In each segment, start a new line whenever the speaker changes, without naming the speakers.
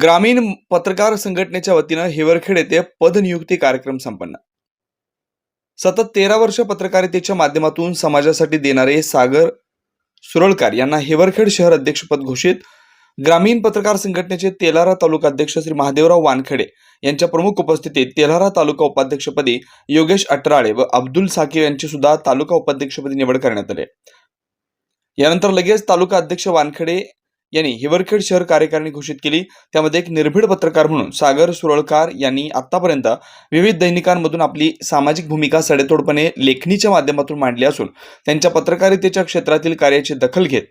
ग्रामीण पत्रकार संघटनेच्या वतीनं हिवरखेड येथे पदनियुक्ती कार्यक्रम संपन्न. सतत तेरा वर्ष पत्रकारितेच्या माध्यमातून समाजासाठी देणारे सागर सुरळकार यांना हिवरखेड शहर अध्यक्षपद घोषित ग्रामीण पत्रकार संघटनेचे तेलारा तालुका अध्यक्ष श्री महादेवराव वानखेडे यांच्या प्रमुख उपस्थितीत तेलारा तालुका उपाध्यक्षपदी योगेश अटराळे व अब्दुल साकीब यांची सुद्धा तालुका उपाध्यक्षपदी निवड करण्यात आली. यानंतर लगेच तालुका अध्यक्ष वानखेडे यांनी हिवरखेड शहर कार्यकारिणी घोषित केली. त्यामध्ये एक निर्भीड पत्रकार म्हणून सागर सुरळकार यांनी आतापर्यंत विविध दैनिकांमधून आपली सामाजिक भूमिका सडेतोडपणे लेखणीच्या माध्यमातून मांडली असून त्यांच्या पत्रकारितेच्या क्षेत्रातील कार्याची दखल घेत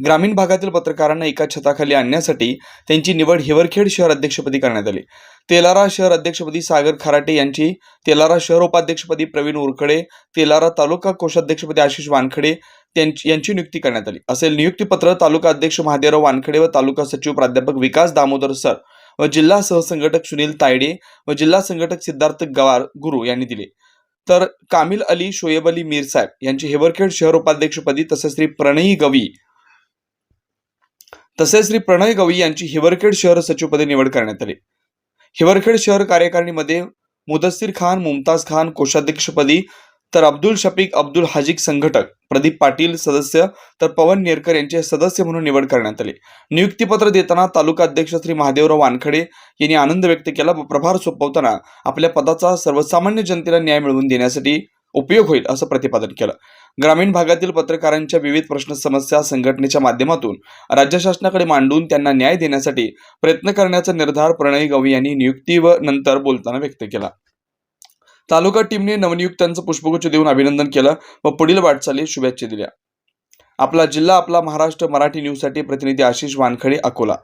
ग्रामीण भागातील पत्रकारांना एका छताखाली आणण्यासाठी त्यांची निवड हिवरखेड शहर अध्यक्षपदी करण्यात आली. तेलारा शहर अध्यक्षपदी सागर खराटे यांची तेलारा शहर उपाध्यक्षपदी प्रवीण उरकडे तेलारा तालुका कोषाध्यक्षपदी आशिष वानखडे त्यांची यांची नियुक्ती करण्यात आली. असे नियुक्तीपत्र तालुका अध्यक्ष महादेवराव वानखडे व तालुका सचिव प्राध्यापक विकास दामोदर सर व जिल्हा सहसंघटक सुनील तायडे व जिल्हा संघटक सिद्धार्थ गवार गुरु यांनी दिले. तर कामिल अली शोएब अली मीर साहेब यांची हेवरखेड शहर उपाध्यक्षपदी तसेच श्री प्रणयी गवी तसेच श्री प्रणय गवई यांची हिवरखेड शहर सचिवपदी निवड करण्यात आली. हिवरखेड शहर कार्यकारिणीमध्ये मुदस्सीर खान मुमताज खान कोषाध्यक्षपदी तर अब्दुल शफीक अब्दुल हाजिक संघटक प्रदीप पाटील सदस्य तर पवन नेरकर यांचे सदस्य म्हणून निवड करण्यात आली. नियुक्तीपत्र देताना तालुका अध्यक्ष श्री महादेवराव वानखडे यांनी आनंद व्यक्त केला व प्रभार सोपवताना आपल्या पदाचा सर्वसामान्य जनतेला न्याय मिळवून देण्यासाठी उपयोग होईल असं प्रतिपादन केलं. ग्रामीण भागातील पत्रकारांच्या विविध प्रश्न समस्या संघटनेच्या माध्यमातून राज्य शासनाकडे मांडून त्यांना न्याय देण्यासाठी प्रयत्न करण्याचा निर्धार प्रणय गवई यांनी नियुक्ती व नंतर बोलताना व्यक्त केला. तालुका टीमने नवनियुक्तांचं पुष्पगुच्छ देऊन अभिनंदन केलं व पुढील वाटचाली शुभेच्छा दिल्या. आपला जिल्हा आपला महाराष्ट्र मराठी न्यूजसाठी प्रतिनिधी आशिष वानखडे अकोला.